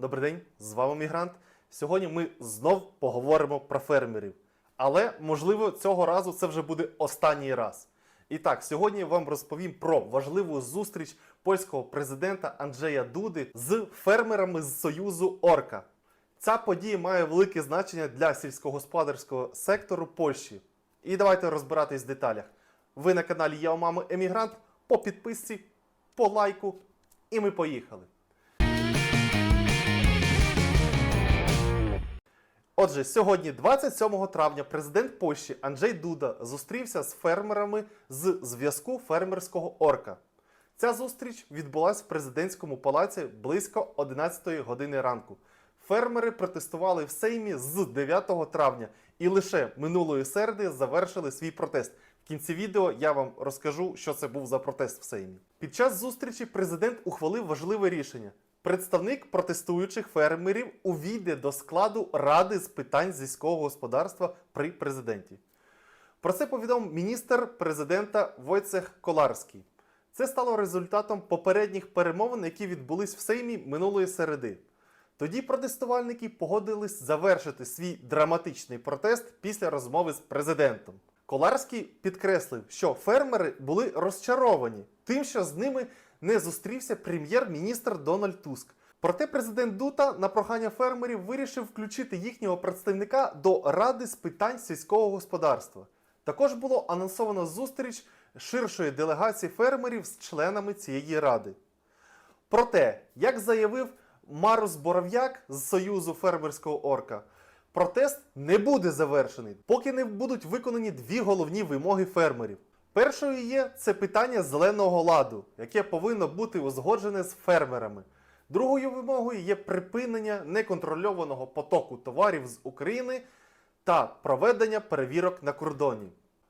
Добрий день, з вами Мігрант. Сьогодні ми знов поговоримо про фермерів. Але, можливо, цього разу це вже буде останній раз. І так, сьогодні я вам розповім про важливу зустріч польського президента Анджея Дуди з фермерами з Союзу Орка. Ця подія має велике значення для сільськогосподарського сектору Польщі. І давайте розбиратись в деталях. Ви на каналі Я у мами Емігрант. По підписці, по лайку, і ми поїхали. Отже, сьогодні, 27 травня, президент Польщі Анджей Дуда зустрівся з фермерами з зв'язку фермерського орка. Ця зустріч відбулася в президентському палаці близько 11 години ранку. Фермери протестували в Сеймі з 9 травня і лише минулої середи завершили свій протест. В кінці відео я вам розкажу, що це був за протест в Сеймі. Під час зустрічі президент ухвалив важливе рішення. Представник протестуючих фермерів увійде до складу Ради з питань сільського господарства при президенті. Про це повідомив міністр президента Войцех Коларський. Це стало результатом попередніх перемовин, які відбулись в Сеймі минулої середи. Тоді протестувальники погодились завершити свій драматичний протест після розмови з президентом. Коларський підкреслив, що фермери були розчаровані тим, що з ними не зустрівся прем'єр-міністр Дональд Туск. Проте президент Дута на прохання фермерів вирішив включити їхнього представника до Ради з питань сільського господарства. Також було анонсовано зустріч ширшої делегації фермерів з членами цієї ради. Проте, як заявив Марус Боров'як з Союзу фермерського орка, протест не буде завершений, поки не будуть виконані дві головні вимоги фермерів. Першою є це питання зеленого ладу, яке повинно бути узгоджене з фермерами. Другою вимогою є припинення неконтрольованого потоку товарів з України та проведення перевірок на кордоні.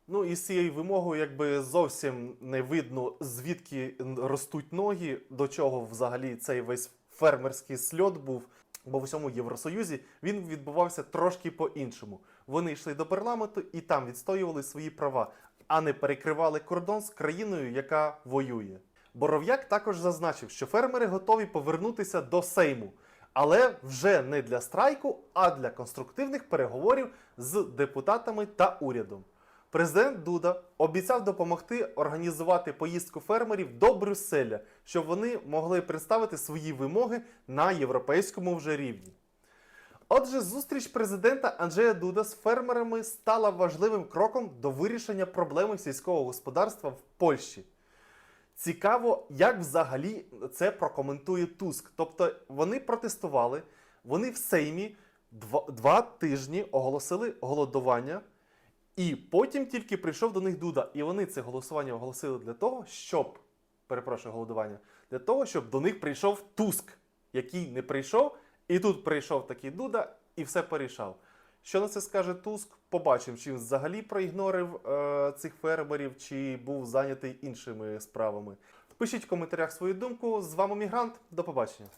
Ну і з цією вимогою, якби зовсім не видно, звідки ростуть ноги, до чого взагалі цей весь фермерський сльот був. Бо в усьому Євросоюзі він відбувався трошки по-іншому. Вони йшли до парламенту і там відстоювали свої права, а не перекривали кордон з країною, яка воює. Боров'як також зазначив, що фермери готові повернутися до Сейму, але вже не для страйку, а для конструктивних переговорів з депутатами та урядом. Президент Дуда обіцяв допомогти організувати поїздку фермерів до Брюсселя, щоб вони могли представити свої вимоги на європейському вже рівні. Отже, зустріч президента Анджея Дуда з фермерами стала важливим кроком до вирішення проблеми сільського господарства в Польщі. Цікаво, як взагалі це прокоментує Туск. Тобто вони протестували, вони в Сеймі два, два тижні оголосили голодування, і потім тільки прийшов до них Дуда. І вони це голосування оголосили для того, щоб перепрошую голодування, для того, щоб до них прийшов Туск, який не прийшов, і тут прийшов такий Дуда і все порішав. Що на це скаже Туск? Побачимо, чи взагалі проігнорив е, цих фермерів, чи був зайнятий іншими справами. Пишіть в коментарях свою думку. З вами Мігрант. До побачення.